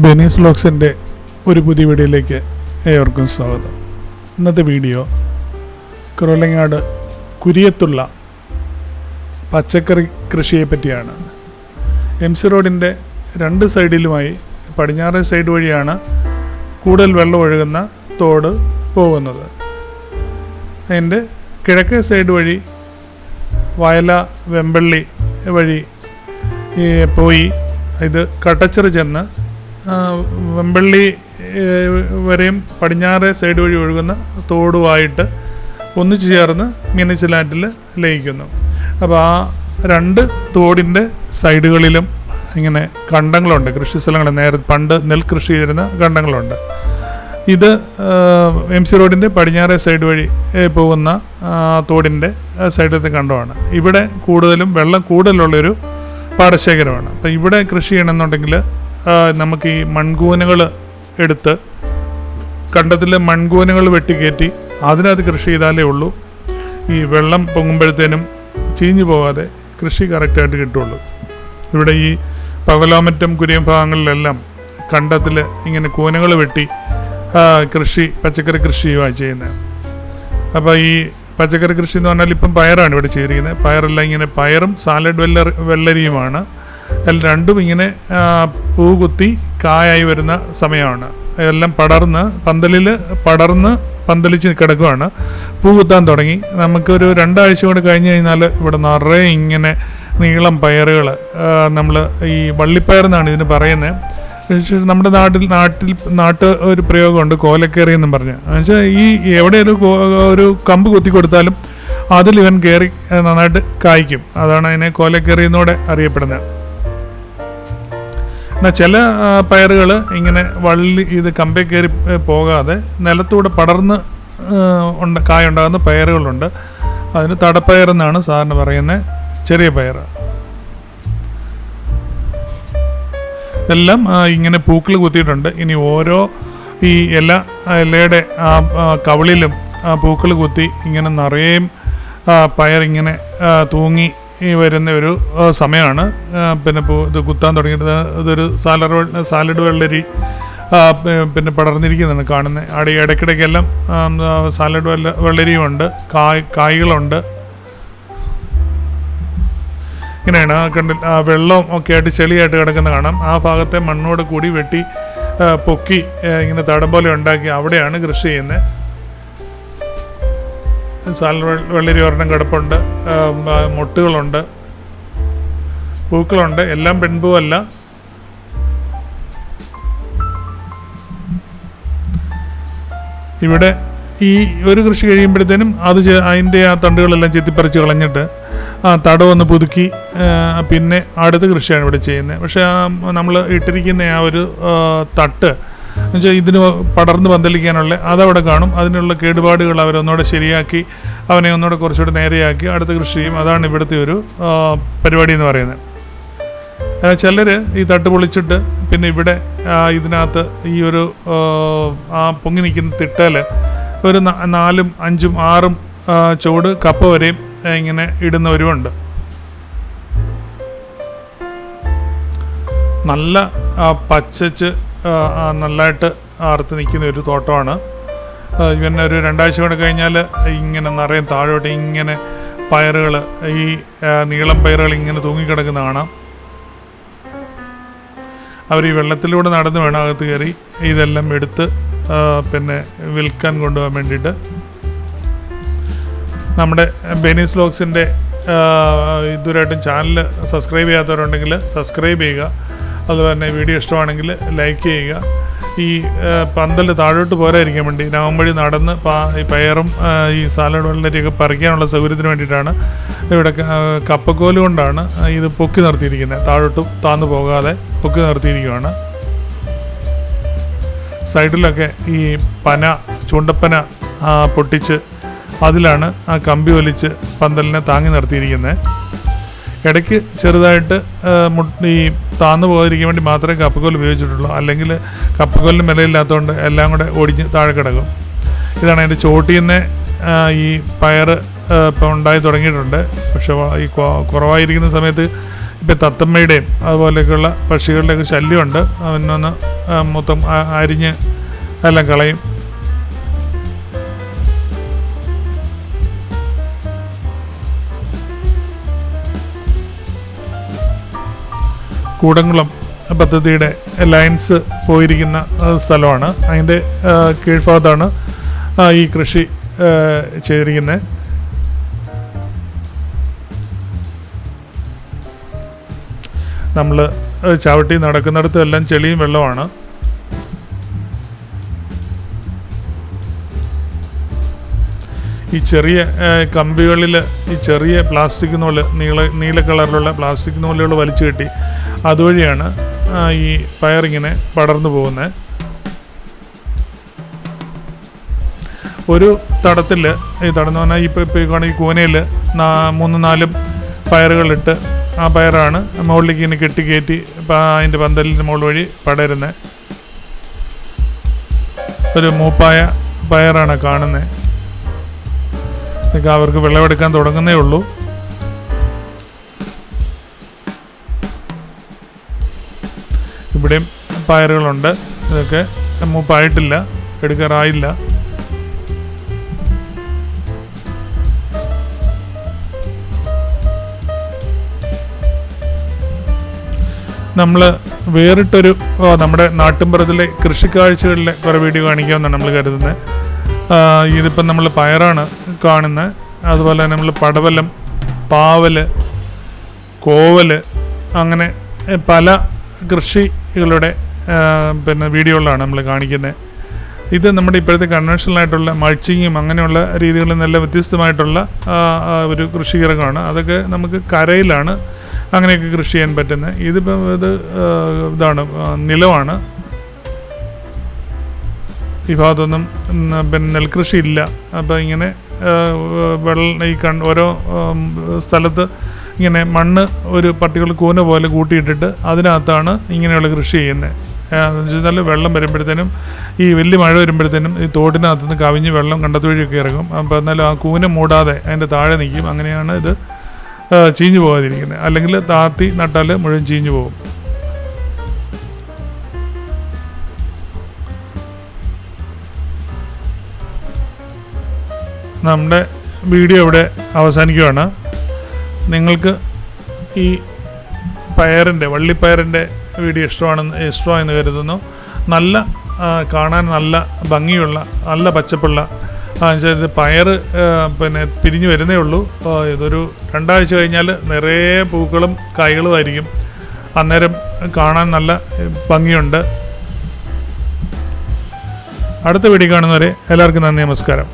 ബെനീസ് വ്ലോഗ്സിന്റെ ഒരു പുതിയ വീഡിയോയിലേക്ക് ഏവർക്കും സ്വാഗതം. ഇന്നത്തെ വീഡിയോ കുറവലങ്ങാട് കുരിയത്തുള്ള പച്ചക്കറി കൃഷിയെ പറ്റിയാണ്. എം സി റോഡിന്റെ രണ്ട് സൈഡിലുമായി പടിഞ്ഞാറ് സൈഡ് വഴിയാണ് കൂടുതൽ വെള്ളം ഒഴുകുന്ന തോട് പോകുന്നത്. അതിന്റെ കിഴക്കേ സൈഡ് വഴി വയല വെമ്പള്ളി വഴി പോയി ഇത് കട്ടച്ചിറ ചെന്ന് വെമ്പള്ളി വരെയും പടിഞ്ഞാറ് സൈഡ് വഴി ഒഴുകുന്ന തോടുമായിട്ട് ഒന്നിച്ചു ചേർന്ന് മീനച്ചിലാറ്റിൽ ലയിക്കുന്നു. അപ്പോൾ ആ രണ്ട് തോടിന്റെ സൈഡുകളിലും ഇങ്ങനെ കണ്ടങ്ങളുണ്ട് കൃഷി സ്ഥലങ്ങൾ നേരെ പണ്ട് നെൽകൃഷി ചെയ്തിരുന്ന കണ്ടങ്ങളുണ്ട് ഇത് എം സി റോഡിന്റെ പടിഞ്ഞാറേ സൈഡ് വഴി പോകുന്ന തോടിന്റെ സൈഡിലത്തെ കണ്ടമാണ് ഇവിടെ കൂടുതലും വെള്ളം കൂടുതലുള്ളൊരു പാടശേഖരമാണ്. അപ്പോൾ ഇവിടെ കൃഷി ചെയ്യണമെന്നുണ്ടെങ്കിൽ നമുക്ക് ഈ മൺകൂനകൾ എടുത്ത് കണ്ടത്തിലെ മൺകൂനകൾ വെട്ടിക്കയറ്റി അതിനകത്ത് കൃഷി ചെയ്താലേ ഉള്ളൂ. ഈ വെള്ളം പൊങ്ങുമ്പോഴത്തേനും ചീഞ്ഞു പോകാതെ കൃഷി കറക്റ്റായിട്ട് കിട്ടുള്ളൂ. ഇവിടെ ഈ പകലോമറ്റം കുരിയം ഭാഗങ്ങളിലെല്ലാം കണ്ടത്തിൽ ഇങ്ങനെ കൂനകൾ വെട്ടി കൃഷി പച്ചക്കറി കൃഷി ചെയ്യുകയാണ് ചെയ്യുന്നത്. അപ്പോൾ ഈ പച്ചക്കറി കൃഷി എന്ന് പറഞ്ഞാൽ ഇപ്പം പയറാണ് ഇവിടെ ചെയ്തിരിക്കുന്നത്. പയറെല്ലാം ഇങ്ങനെ പയറും സാലഡ് വെല്ലറി വെള്ളരിയുമാണ്. രണ്ടും ഇങ്ങനെ പൂ കുത്തി കായായി വരുന്ന സമയമാണ്. എല്ലാം പടർന്ന് പന്തലിൽ പടർന്ന് പന്തലിച്ച് കിടക്കുകയാണ് പൂ കുത്താൻ തുടങ്ങി. നമുക്കൊരു രണ്ടാഴ്ച കൊണ്ട് കഴിഞ്ഞ് കഴിഞ്ഞാൽ ഇവിടെ നിറയെ ഇങ്ങനെ നീളം പയറുകൾ നമ്മൾ ഈ വള്ളിപ്പയർ എന്നാണ് ഇതിന് പറയുന്നത് നമ്മുടെ നാട്ടിൽ നാട്ടിൽ നാട്ട് ഒരു പ്രയോഗമുണ്ട് കോലക്കേറി എന്നും പറഞ്ഞ്. എന്നുവെച്ചാൽ ഈ എവിടെ ഒരു ഒരു കമ്പ് കുത്തി കൊടുത്താലും അതിൽ ഇവൻ കയറി നന്നായിട്ട് കായ്ക്കും. അതാണ് അതിനെ കോലക്കേറി എന്നൂടെ അറിയപ്പെടുന്നത്. എന്നാൽ ചില പയറുകൾ ഇങ്ങനെ വള്ളി ഇത് കമ്പേ കയറി പോകാതെ നിലത്തൂടെ പടർന്ന് ഉണ്ട് കായ ഉണ്ടാകുന്ന പയറുകളുണ്ട്. അതിന് തടപ്പയർ എന്നാണ് സാറിന് പറയുന്നത് ചെറിയ പയർ എല്ലാം ഇങ്ങനെ പൂക്കൾ കുത്തിയിട്ടുണ്ട്. ഇനി ഓരോ ഈ എല്ലാ ഇലയുടെ ആ കവളിലും പൂക്കൾ കുത്തി ഇങ്ങനെ നിറയെയും ഇങ്ങനെ തൂങ്ങി ഈ വരുന്ന ഒരു സമയമാണ്. പിന്നെ ഇത് കുത്താൻ തുടങ്ങിയിട്ട് ഇതൊരു സാലഡ് സാലഡ് വെള്ളരി പിന്നെ പടർന്നിരിക്കുന്നതാണ് കാണുന്നത് അവിടെ ഇടയ്ക്കിടയ്ക്കെല്ലാം സാലഡ് വെള്ള വെള്ളരിയുമുണ്ട് കായ് കായ്കളുണ്ട്. ഇങ്ങനെയാണ് കണ്ടിൽ ആ വെള്ളം ഒക്കെ ആയിട്ട് ചെളിയായിട്ട് കിടക്കുന്ന കാണാം. ആ ഭാഗത്തെ മണ്ണോട് കൂടി വെട്ടി പൊക്കി ഇങ്ങനെ തടം പോലെ ഉണ്ടാക്കി അവിടെയാണ് കൃഷി ചെയ്യുന്നത് സാൽ വെള്ളരി ഒരെണ്ണം കിടപ്പുണ്ട്. ആ, പൂക്കളുണ്ട്. എല്ലാം പെൺപൂവല്ല. ഇവിടെ ഈ ഒരു കൃഷി കഴിയുമ്പോഴത്തേനും അത് അതിന്റെ ആ തണ്ടുകളെല്ലാം ചെത്തിപ്പറിച്ച് കളഞ്ഞിട്ട് ആ തടവൊന്ന് പുതുക്കി പിന്നെ അടുത്ത കൃഷിയാണ് ഇവിടെ ചെയ്യുന്നത്. പക്ഷേ നമ്മൾ ഇട്ടിരിക്കുന്ന ആ ഒരു തട്ട് എന്നുവെച്ചാൽ ഇതിന് പടർന്ന് പന്തലിക്കാനുള്ള അതവിടെ കാണും. അതിനുള്ള കേടുപാടുകൾ അവരൊന്നുകൂടെ ശരിയാക്കി അവനെ ഒന്നുകൂടെ കുറച്ചുകൂടെ നേരെയാക്കി അടുത്ത കൃഷി ചെയ്യും. അതാണ് ഇവിടുത്തെ ഒരു പരിപാടി എന്ന് പറയുന്നത്. ചിലർ ഈ തട്ട് പൊളിച്ചിട്ട് പിന്നെ ഇവിടെ ഇതിനകത്ത് ഈ ഒരു ആ, പൊങ്ങി നിൽക്കുന്ന തിട്ടൽ ഒരു നാലും അഞ്ചും ആറും ചുവട് കപ്പ വരെയും ഇങ്ങനെ ഇടുന്നവരുമുണ്ട് നല്ല പച്ചച്ച് നല്ലതായിട്ട് ആർത്ത് നിൽക്കുന്ന ഒരു തോട്ടമാണ്. പിന്നെ ഒരു രണ്ടാഴ്ച കൊണ്ട് കഴിഞ്ഞാൽ ഇങ്ങനെ നിറയും താഴോട്ട് ഇങ്ങനെ പയറുകൾ ഈ നീളം പയറുകൾ ഇങ്ങനെ തൂങ്ങിക്കിടക്കുന്ന കാണാം. അവർ ഈ വെള്ളത്തിലൂടെ നടന്ന് വേണം അകത്ത് കയറി ഇതെല്ലാം എടുത്ത് പിന്നെ വിൽക്കാൻ കൊണ്ടുപോകാൻ വേണ്ടിയിട്ട്. നമ്മുടെ ബെനീസ് ബ്ലോഗ്സിന്റെ ഇതുവരായിട്ടും ചാനൽ സബ്സ്ക്രൈബ് ചെയ്യാത്തവരുണ്ടെങ്കിൽ സബ്സ്ക്രൈബ് ചെയ്യുക. അതുപോലെ തന്നെ വീഡിയോ ഇഷ്ടമാണെങ്കിൽ ലൈക്ക് ചെയ്യുക. ഈ പന്തൽ താഴോട്ട് പോരായിരിക്കാൻ വേണ്ടി നവംവഴി നടന്ന് ഈ പയറും ഈ സാലഡ് വെള്ളരിയൊക്കെ പറിക്കാനുള്ള സൗകര്യത്തിന് വേണ്ടിയിട്ടാണ് ഇവിടെ കപ്പക്കോൽ കൊണ്ടാണ് ഇത് പൊക്കി നിർത്തിയിരിക്കുന്നത്. താഴോട്ട് താന്നു പോകാതെ പൊക്കി നിർത്തിയിരിക്കുകയാണ്. സൈഡിലൊക്കെ ഈ പന ചൂണ്ടപ്പന പൊട്ടിച്ച് അതിലാണ് ആ കമ്പി വലിച്ച് പന്തലിനെ താങ്ങി നിർത്തിയിരിക്കുന്നത്. ഇടയ്ക്ക് ചെറുതായിട്ട് ഈ താന്നു പോകാതിരിക്കാൻ വേണ്ടി മാത്രമേ കപ്പക്കോൽ ഉപയോഗിച്ചിട്ടുള്ളൂ. അല്ലെങ്കിൽ കപ്പക്കോലിന് വിലയില്ലാത്തതുകൊണ്ട് എല്ലാം കൂടെ ഒടിഞ്ഞ് താഴെ കിടക്കും. ഇതാണ് അതിന്റെ ചോട്ടിൽ നിന്ന് ഈ പയർ ഇപ്പം ഉണ്ടായി തുടങ്ങിയിട്ടുണ്ട്. പക്ഷെ ഈ കുറവായിരിക്കുന്ന സമയത്ത് ഇപ്പം തത്തമ്മയുടെയും അതുപോലെയൊക്കെയുള്ള പക്ഷികളുടെയൊക്കെ ശല്യമുണ്ട്. അവനൊന്ന് ആ, മൊത്തം അരിഞ്ഞ് എല്ലാം കളയും. കൂടംകുളം പദ്ധതിയുടെ ലൈൻസ് പോയിരിക്കുന്ന സ്ഥലമാണ്. അതിന്റെ കീഴ്ഭാഗത്താണ് ഈ കൃഷി ചെയ്തിരിക്കുന്നത് നമ്മൾ ചവിട്ടി നടക്കുന്നിടത്ത് എല്ലാം ചെളിയും വെള്ളമാണ്. ഈ ചെറിയ കമ്പികളിൽ ഈ ചെറിയ പ്ലാസ്റ്റിക് നൂൽ നീള നീല കളറിലുള്ള പ്ലാസ്റ്റിക് നൂലുകൾ വലിച്ചു കെട്ടി അതുവഴിയാണ് ഈ പയറിങ്ങനെ പടർന്നു പോകുന്നത്. ഒരു തടത്തിൽ ഈ തടം എന്ന് പറഞ്ഞാൽ ഇപ്പോൾ ഇപ്പോൾ ഈ കൂനയിൽ മൂന്ന് നാലും പയറുകളിട്ട് ആ പയറാണ് മുകളിലേക്ക് ഇങ്ങനെ കെട്ടി കയറ്റി അതിന്റെ പന്തലിന്റെ മുകൾ വഴി പടരുന്നത് ഒരു മൂപ്പായ പയറാണ് കാണുന്നത് അവർക്ക് വിളവെടുക്കാൻ തുടങ്ങുന്നേ ഉള്ളൂ. ഇവിടെയും പയറുകളുണ്ട്. ഇതൊക്കെ മൂപ്പായിട്ടില്ല എടുക്കാറായില്ല. നമ്മൾ വേറിട്ടൊരു നമ്മുടെ നാട്ടിൻപുറത്തിലെ കൃഷിക്കാഴ്ചകളിലെ കുറേ വീഡിയോ കാണിക്കാമെന്നാണ് നമ്മൾ കരുതുന്നത്. ഇതിപ്പം നമ്മൾ പയറാണ് കാണുന്നത്. അതുപോലെ തന്നെ നമ്മൾ പടവലം പാവൽ കോവൽ അങ്ങനെ പല കൃഷികളുടെ പിന്നെ വീഡിയോകളാണ് നമ്മൾ കാണിക്കുന്നത്. ഇത് നമ്മുടെ ഇപ്പോഴത്തെ കൺവെൻഷണൽ ആയിട്ടുള്ള മൾച്ചിങ്ങും അങ്ങനെയുള്ള രീതികളിൽ നല്ല വ്യത്യസ്തമായിട്ടുള്ള ഒരു കൃഷിയിറക്കമാണ് അതൊക്കെ നമുക്ക് കരയിലാണ് അങ്ങനെയൊക്കെ കൃഷി ചെയ്യാൻ പറ്റുന്നത്. ഇതിപ്പം ഇത് ഇതാണ് നിലമാണ് ഈ ഭാഗത്തൊന്നും പിന്നെ നെൽകൃഷി ഇല്ല അപ്പോൾ ഇങ്ങനെ വെള്ളം ഈ കൺ ഓരോ സ്ഥലത്ത് ഇങ്ങനെ മണ്ണ് ഒരു പർട്ടിക്കുലർ കൂന പോലെ കൂട്ടിയിട്ടിട്ട് അതിനകത്താണ് ഇങ്ങനെയുള്ള കൃഷി ചെയ്യുന്നത് എന്ന് വെള്ളം വരുമ്പോഴത്തേനും ഈ വലിയ മഴ വരുമ്പോഴത്തേനും ഈ തോടിനകത്ത് നിന്ന് കവിഞ്ഞ് വെള്ളം കണ്ടത്ത് വഴിയൊക്കെ ഇറങ്ങും. അപ്പോൾ എന്നാലും ആ കൂന മൂടാതെ അതിന്റെ താഴെ നിൽക്കും. അങ്ങനെയാണ് ഇത് ചീഞ്ഞു പോകാതിരിക്കുന്നത്. അല്ലെങ്കിൽ താത്തി നട്ടാൽ മുഴുവൻ ചീഞ്ഞു പോകും. നമ്മുടെ വീഡിയോ ഇവിടെ അവസാനിക്കുകയാണ്. നിങ്ങൾക്ക് ഈ പയറിന്റെ വള്ളിപ്പയറിന്റെ വീഡിയോ ഇഷ്ടമാണെന്ന് ഇഷ്ടമായെന്ന് കരുതുന്നു. നല്ല കാണാൻ നല്ല ഭംഗിയുള്ള നല്ല പച്ചപ്പുള്ള ഇത് പയർ പിന്നെ പിരിഞ്ഞു വരുന്നേ ഉള്ളൂ. ഇതൊരു രണ്ടാഴ്ച കഴിഞ്ഞാൽ നിറയെ പൂക്കളും കായ്കളുമായിരിക്കും അന്നേരം കാണാൻ നല്ല ഭംഗിയുണ്ട്. അടുത്ത വീഡിയോ കാണുന്നവരെ എല്ലാവർക്കും നന്ദി നമസ്കാരം.